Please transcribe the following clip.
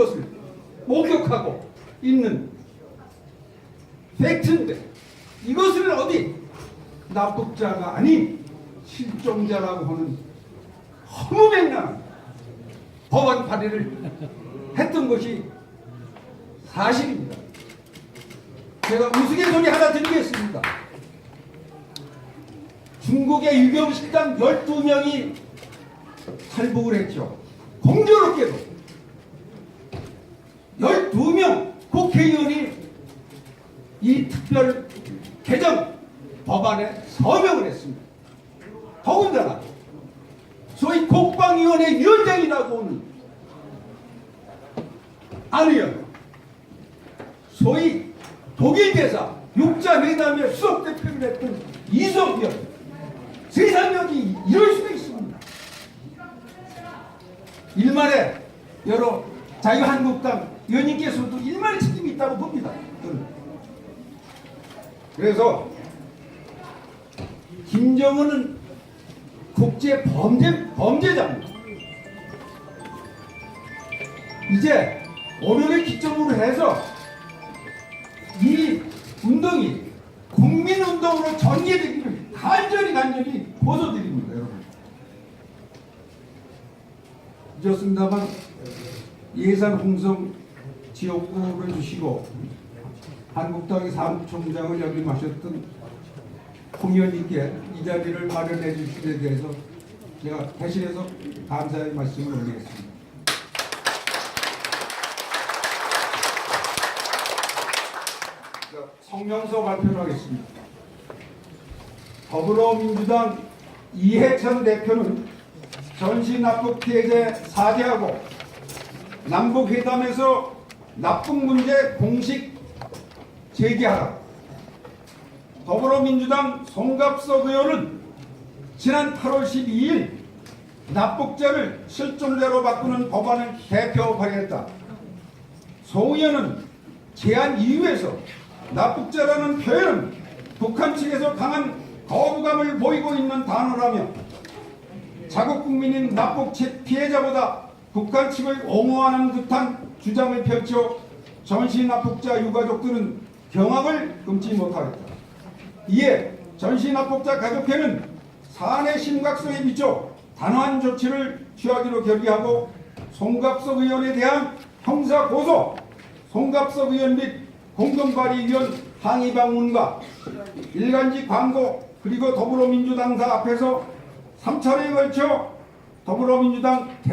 것을 목격하고 있는 팩트인데 이것을 어디 납북자가 아닌 실종자라고 하는 허무맹랑한 법안 발의를 했던 것이 사실입니다. 제가 우스갯소리 하나 드리겠습니다. 중국의 유경식당 12명이 탈북을 했죠. 공교롭게도 12명 국회의원이 이 특별 개정 법안에 서명을 했습니다. 더군다나 소위 국방위원회 위원장이라고 하는 안 의원 소위 독일 대사 육자회담의 수석 대표를 했던 이석 의원 세상력이 이럴 수도 있습니다. 일말에 여러 자유한국당 의원님께서도 일말의 책임이 있다고 봅니다. 그래서 김정은은 국제 범죄 범죄자입니다. 이제 오늘을 기점으로 해서 이 운동이 국민 운동으로 전개되기를 간절히 간절히 호소드립니다, 여러분. 늦었습니다만 예산 홍성 지역구를 주시고 한국당의 사무총장을 역임하셨던 홍 의원님께 이 자리를 마련해 주신 데 대해서 제가 대신해서 감사의 말씀을 올리겠습니다. 자, 성명서 발표를 하겠습니다. 더불어민주당 이해찬 대표는 전시 납북 피해자 사죄하고 남북회담에서 납북 문제 공식 제기하라. 더불어민주당 송갑석 의원은 지난 8월 12일 납북자를 실종자로 바꾸는 법안을 대표 발의했다. 송 의원은 제안 이유에서 납북자라는 표현은 북한 측에서 강한 거부감을 보이고 있는 단어라며 자국 국민인 납북 피해자보다 북한 측을 옹호하는 듯한 주장을 펼쳐 전시 납북자 유가족들은 경악을 금치 못하겠다. 이에 전시 납북자 가족회는 사안의 심각성에 비춰 단호한 조치를 취하기로 결의하고 송갑석 의원에 대한 형사 고소, 송갑석 의원 및 공동발의위원 항의 방문과 일간지 광고 그리고 더불어민주당사 앞에서 3차례에 걸쳐 더불어민주당